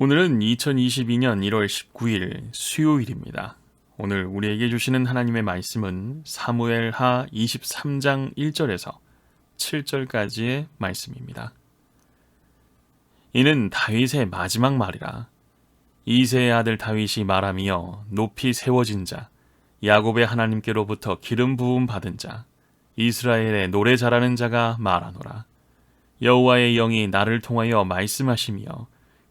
오늘은 2022년 1월 19일 수요일입니다. 오늘 우리에게 주시는 하나님의 말씀은 사무엘하 23장 1절에서 7절까지의 말씀입니다. 이는 다윗의 마지막 말이라 이세의 아들 다윗이 말하며 높이 세워진 자 야곱의 하나님께로부터 기름 부음 받은 자 이스라엘의 노래 잘하는 자가 말하노라 여호와의 영이 나를 통하여 말씀하시며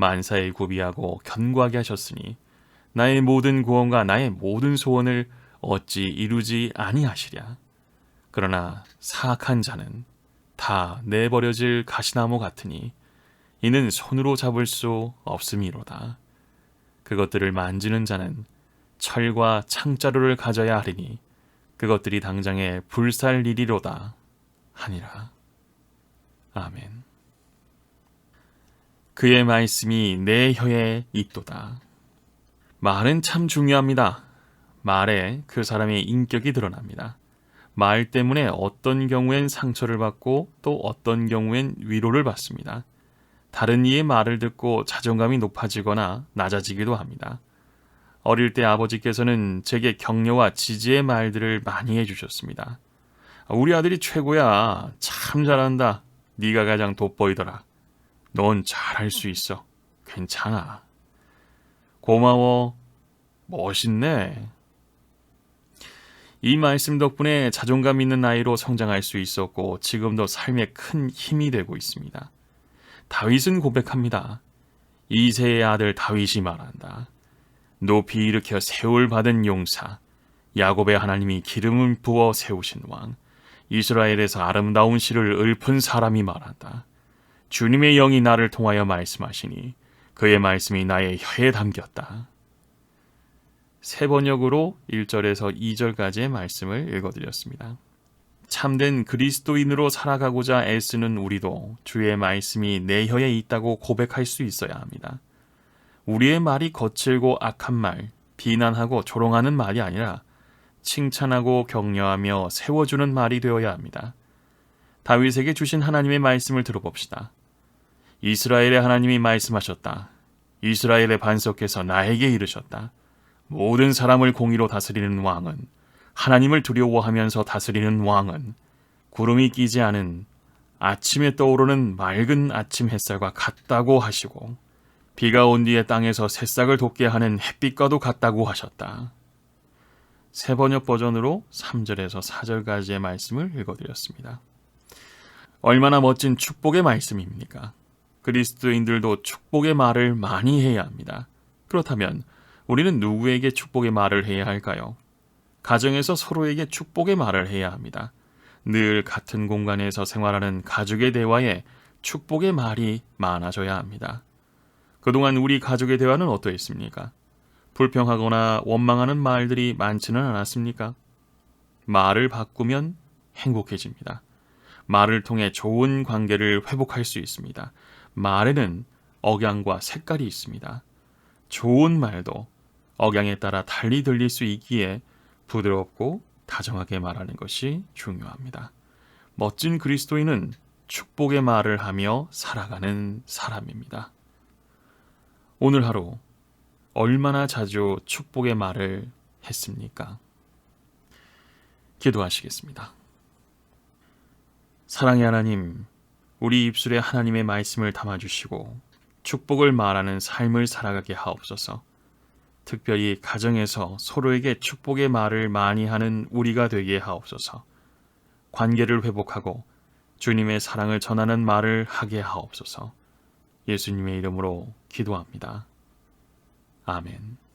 만사에 구비하고 견고하게 하셨으니 나의 모든 구원과 나의 모든 소원을 어찌 이루지 아니하시랴. 그러나 사악한 자는 다 내버려질 가시나무 같으니 이는 손으로 잡을 수 없음이로다. 그것들을 만지는 자는 철과 창자루를 가져야 하리니 그것들이 당장에 불살리리로다 하니라. 아멘. 그의 말씀이 내 혀에 있도다. 말은 참 중요합니다. 말에 그 사람의 인격이 드러납니다. 말 때문에 어떤 경우엔 상처를 받고 또 어떤 경우엔 위로를 받습니다. 다른 이의 말을 듣고 자존감이 높아지거나 낮아지기도 합니다. 어릴 때 아버지께서는 제게 격려와 지지의 말들을 많이 해주셨습니다. 우리 아들이 최고야. 참 잘한다. 네가 가장 돋보이더라. 넌 잘할 수 있어. 괜찮아. 고마워. 멋있네. 이 말씀 덕분에 자존감 있는 아이로 성장할 수 있었고 지금도 삶에 큰 힘이 되고 있습니다. 다윗은 고백합니다. 이세의 아들 다윗이 말한다. 높이 일으켜 세울 받은 용사, 야곱의 하나님이 기름을 부어 세우신 왕, 이스라엘에서 아름다운 시를 읊은 사람이 말한다. 주님의 영이 나를 통하여 말씀하시니 그의 말씀이 나의 혀에 담겼다. 세 번역으로 1절에서 2절까지의 말씀을 읽어드렸습니다. 참된 그리스도인으로 살아가고자 애쓰는 우리도 주의 말씀이 내 혀에 있다고 고백할 수 있어야 합니다. 우리의 말이 거칠고 악한 말, 비난하고 조롱하는 말이 아니라 칭찬하고 격려하며 세워주는 말이 되어야 합니다. 다윗에게 주신 하나님의 말씀을 들어봅시다. 이스라엘의 하나님이 말씀하셨다. 이스라엘의 반석께서 나에게 이르셨다. 모든 사람을 공의로 다스리는 왕은 하나님을 두려워하면서 다스리는 왕은 구름이 끼지 않은 아침에 떠오르는 맑은 아침 햇살과 같다고 하시고 비가 온 뒤에 땅에서 새싹을 돋게 하는 햇빛과도 같다고 하셨다. 세 번역 버전으로 3절에서 4절까지의 말씀을 읽어드렸습니다. 얼마나 멋진 축복의 말씀입니까? 그리스도인들도 축복의 말을 많이 해야 합니다. 그렇다면 우리는 누구에게 축복의 말을 해야 할까요? 가정에서 서로에게 축복의 말을 해야 합니다. 늘 같은 공간에서 생활하는 가족의 대화에 축복의 말이 많아져야 합니다. 그동안 우리 가족의 대화는 어떠했습니까? 불평하거나 원망하는 말들이 많지는 않았습니까? 말을 바꾸면 행복해집니다. 말을 통해 좋은 관계를 회복할 수 있습니다. 말에는 억양과 색깔이 있습니다. 좋은 말도 억양에 따라 달리 들릴 수 있기에 부드럽고 다정하게 말하는 것이 중요합니다. 멋진 그리스도인은 축복의 말을 하며 살아가는 사람입니다. 오늘 하루 얼마나 자주 축복의 말을 했습니까? 기도하시겠습니다. 사랑의 하나님, 우리 입술에 하나님의 말씀을 담아주시고 축복을 말하는 삶을 살아가게 하옵소서. 특별히 가정에서 서로에게 축복의 말을 많이 하는 우리가 되게 하옵소서. 관계를 회복하고 주님의 사랑을 전하는 말을 하게 하옵소서. 예수님의 이름으로 기도합니다. 아멘.